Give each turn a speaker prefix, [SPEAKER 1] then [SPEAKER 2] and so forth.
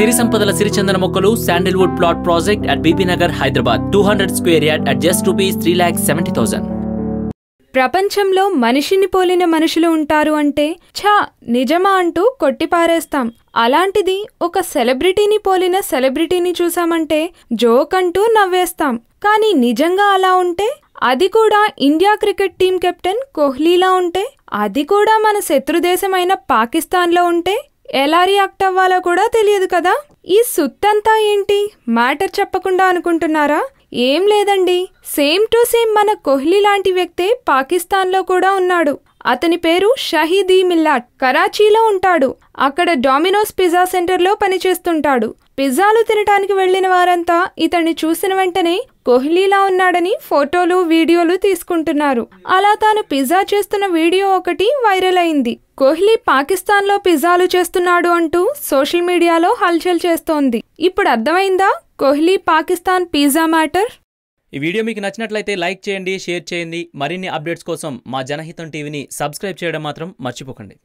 [SPEAKER 1] సిరి సంపదల సిరిచందన మొక్కలు sandalwood plot project at Bibinagar Hyderabad two hundred square yard at just rupees three lakh seventy thousand
[SPEAKER 2] ప్రపంచంలో మనిషిని పోలిన మనుషులు ఉంటారు అంటే ఛా నిజమా అంటూ కొట్టిపారేస్తాం. అలాంటిది ఒక సెలబ్రిటీని పోలిన సెలబ్రిటీని చూసామంటే జోక్ అంటూ నవ్వేస్తాం. కానీ నిజంగా అలా ఉంటే అది కూడా ఇండియా క్రికెట్ టీం కెప్టెన్ కోహ్లీలా ఉంటే అది కూడా మన శత్రుదేశమైన పాకిస్తాన్లో ఉంటే ఎలా రియాక్ట్ అవ్వాలో కూడా తెలియదు కదా? ఈ సుత్తంతా ఏంటి? మ్యాటర్ చెప్పకుండా అనుకుంటున్నారా? ఏం లేదండి. సేమ్ టు సేమ్ మన కోహ్లీ లాంటి వ్యక్తే పాకిస్తాన్లో కూడా ఉన్నాడు. అతని పేరు షహీదీ మిల్లాట్. కరాచీలో ఉంటాడు. అక్కడ డామినోస్ పిజ్జా సెంటర్లో పనిచేస్తుంటాడు. పిజ్జాలు తినటానికి వెళ్ళిన వారంతా ఇతన్ని చూసిన వెంటనే కోహ్లీలా ఉన్నాడని ఫోటోలు వీడియోలు తీసుకుంటున్నారు. అలా తాను పిజ్జా చేస్తున్న వీడియో ఒకటి వైరల్ అయింది. కోహ్లీ పాకిస్తాన్లో పిజ్జాలు చేస్తున్నాడు అంటూ సోషల్ మీడియాలో హల్చల్ చేస్తోంది. ఇప్పుడు అర్థమైందా? Kohli Pakistan pizza matter?
[SPEAKER 1] ఈ వీడియో మీకు నచ్చినట్లయితే లైక్ చేయండి షేర్ చేయండి. మరిన్ని అప్డేట్స్ కోసం మా జనహితం టీవీని సబ్స్క్రైబ్ చేయడం మాత్రం మర్చిపోకండి.